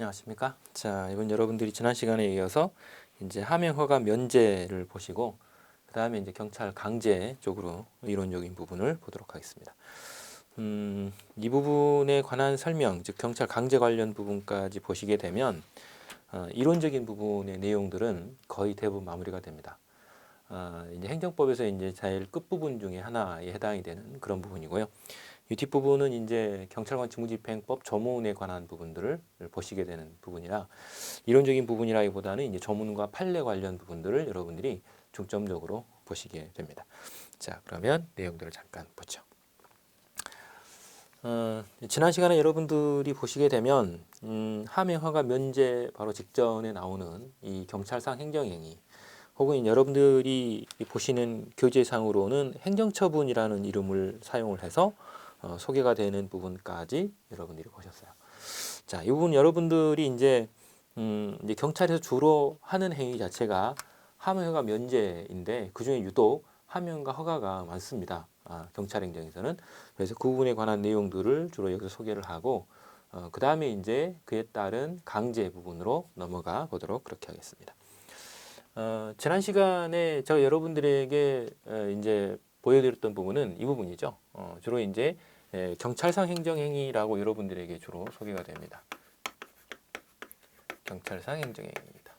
안녕하십니까? 자, 이번 여러분들이 지난 시간에 이어서 이제 하명 허가 면제를 보시고 그 다음에 이제 경찰 강제 쪽으로 이론적인 부분을 보도록 하겠습니다. 음, 이 부분에 관한 설명, 즉 경찰 강제 관련 부분까지 보시게 되면 어, 이론적인 부분의 내용들은 거의 대부분 마무리가 됩니다. 어, 이제 행정법에서 이제 제일 끝 부분 중에 하나에 해당이 되는 그런 부분이고요. 이 뒷부분은 이제 경찰관 직무집행법 조문에 관한 부분들을 보시게 되는 부분이라 이론적인 부분이라기보다는 이제 조문과 판례 관련 부분들을 여러분들이 중점적으로 보시게 됩니다. 자, 그러면 내용들을 잠깐 보죠. 어, 지난 시간에 여러분들이 보시게 되면 음, 함행허가 면제 바로 직전에 나오는 이 경찰상 행정행위 혹은 여러분들이 보시는 교재상으로는 행정처분이라는 이름을 사용을 해서 어, 소개가 되는 부분까지 여러분들이 보셨어요. 자, 이 부분 여러분들이 이제 음, 이제 경찰에서 주로 하는 행위 자체가 함허가 면제인데 그 중에 유독 함연과 허가가 많습니다. 아, 경찰 행정에서는 그래서 그 부분에 관한 내용들을 주로 여기서 소개를 하고 어, 그 다음에 이제 그에 따른 강제 부분으로 넘어가 보도록 그렇게 하겠습니다. 어, 지난 시간에 제가 여러분들에게 어, 이제 보여드렸던 부분은 이 부분이죠. 어, 주로 이제 예, 경찰상 행정행위라고 여러분들에게 주로 소개가 됩니다. 경찰상 행정행위입니다.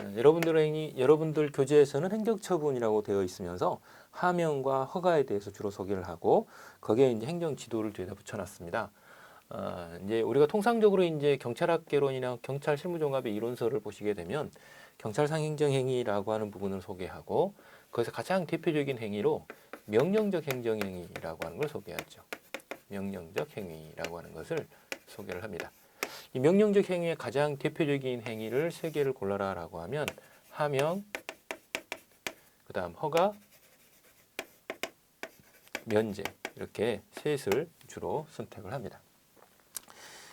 어, 여러분들 행위, 여러분들 교재에서는 행정처분이라고 되어 있으면서 하명과 허가에 대해서 주로 소개를 하고 거기에 이제 행정 지도를 뒤에다 붙여놨습니다. 어, 이제 우리가 통상적으로 이제 경찰학개론이나 경찰 실무종합의 이론서를 보시게 되면 경찰 상 행정 행위라고 하는 부분을 소개하고 거기서 가장 대표적인 행위로 명령적 행정 행위라고 하는 걸 소개하죠. 명령적 행위라고 하는 것을 소개를 합니다. 이 명령적 행위의 가장 대표적인 행위를 세 개를 골라라라고 하면 하명, 그다음 허가, 면제 이렇게 셋을 주로 선택을 합니다.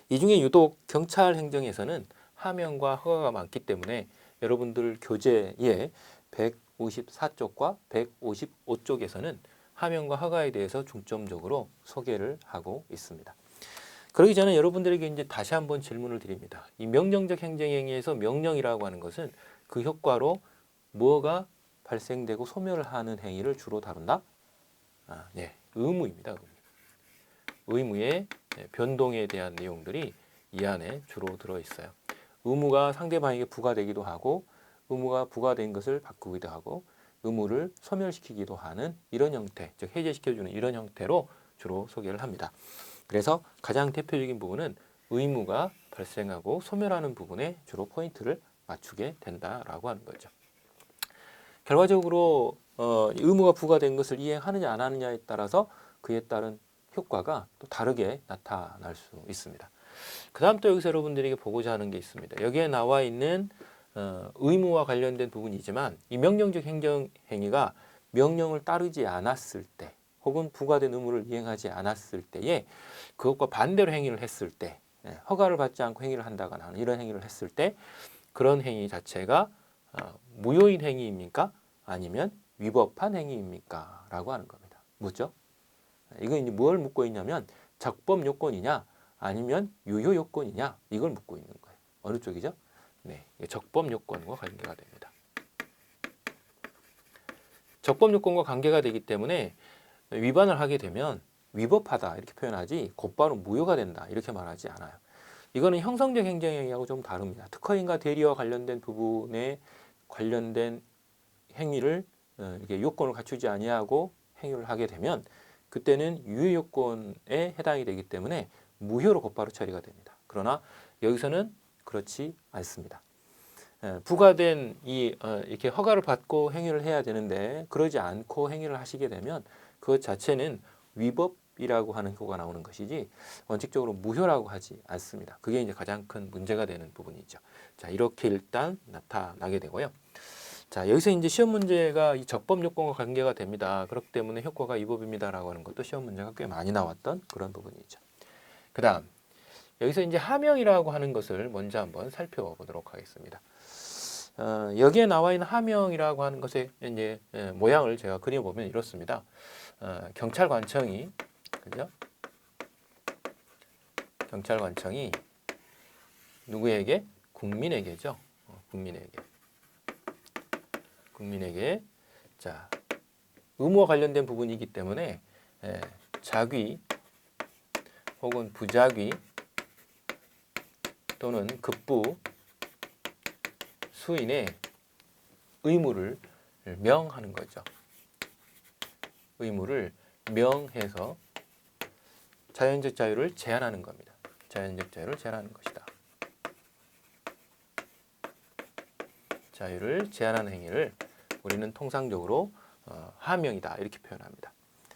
이 중에 유독 경찰 행정에서는 하명과 허가가 많기 때문에 여러분들 교재에 154쪽과 155쪽에서는 하명과 허가에 대해서 중점적으로 소개를 하고 있습니다. 그러기 전에 여러분들에게 이제 다시 한번 질문을 드립니다. 이 명령적 행정행위에서 명령이라고 하는 것은 그 효과로 뭐가 발생되고 소멸을 하는 행위를 주로 다룬다? 아, 네, 의무입니다. 의무. 의무의 변동에 대한 내용들이 이 안에 주로 들어 있어요. 의무가 상대방에게 부과되기도 하고 의무가 부과된 것을 바꾸기도 하고 의무를 소멸시키기도 하는 이런 형태, 즉 해제시켜주는 이런 형태로 주로 소개를 합니다. 그래서 가장 대표적인 부분은 의무가 발생하고 소멸하는 부분에 주로 포인트를 맞추게 된다라고 하는 거죠. 결과적으로 어, 의무가 부과된 것을 이행하느냐 안 하느냐에 따라서 그에 따른 효과가 또 다르게 나타날 수 있습니다. 그 다음 또 여기서 여러분들에게 보고자 하는 게 있습니다. 여기에 나와 있는 어, 의무와 관련된 부분이지만 이 명령적 행정 행위가 명령을 따르지 않았을 때 혹은 부과된 의무를 이행하지 않았을 때에 그것과 반대로 행위를 했을 때 예, 허가를 받지 않고 행위를 한다거나 하는 이런 행위를 했을 때 그런 행위 자체가 어, 무효인 행위입니까? 아니면 위법한 행위입니까? 라고 하는 겁니다. 묻죠? 이건 이제 뭘 묻고 있냐면 적법 요건이냐 아니면 유효 요건이냐 이걸 묻고 있는 거예요. 어느 쪽이죠? 네, 적법 요건과 관계가 됩니다. 적법 요건과 관계가 되기 때문에 위반을 하게 되면 위법하다 이렇게 표현하지 곧바로 무효가 된다 이렇게 말하지 않아요. 이거는 형성적 행정행위하고 좀 다릅니다. 특허인과 대리와 관련된 부분에 관련된 행위를 어, 이렇게 요건을 갖추지 아니하고 행위를 하게 되면 그때는 유효 요건에 해당이 되기 때문에 무효로 곧바로 처리가 됩니다. 그러나 여기서는 그렇지 않습니다. 에, 부과된 이 어, 이렇게 허가를 받고 행위를 해야 되는데 그러지 않고 행위를 하시게 되면 그것 자체는 위법이라고 하는 효과가 나오는 것이지 원칙적으로 무효라고 하지 않습니다. 그게 이제 가장 큰 문제가 되는 부분이죠. 자 이렇게 일단 나타나게 되고요. 자 여기서 이제 시험 문제가 이 적법 요건과 관계가 됩니다. 그렇기 때문에 효과가 위법입니다라고 하는 것도 시험 문제가 꽤 많이 나왔던 그런 부분이죠. 그다음 여기서 이제 하명이라고 하는 것을 먼저 한번 살펴보도록 하겠습니다. 어, 여기에 나와 있는 하명이라고 하는 것의 이제 예, 모양을 제가 그려보면 이렇습니다. 어, 경찰관청이 그죠? 경찰관청이 누구에게 국민에게죠. 어, 국민에게 국민에게 자 의무와 관련된 부분이기 때문에 예, 자귀 혹은 부자귀 또는 급부 수인의 의무를 명하는 거죠. 의무를 명해서 자연적 자유를 제한하는 겁니다. 자연적 자유를 제한하는 것이다. 자유를 제한하는 행위를 우리는 통상적으로 어, 하명이다 이렇게 표현합니다.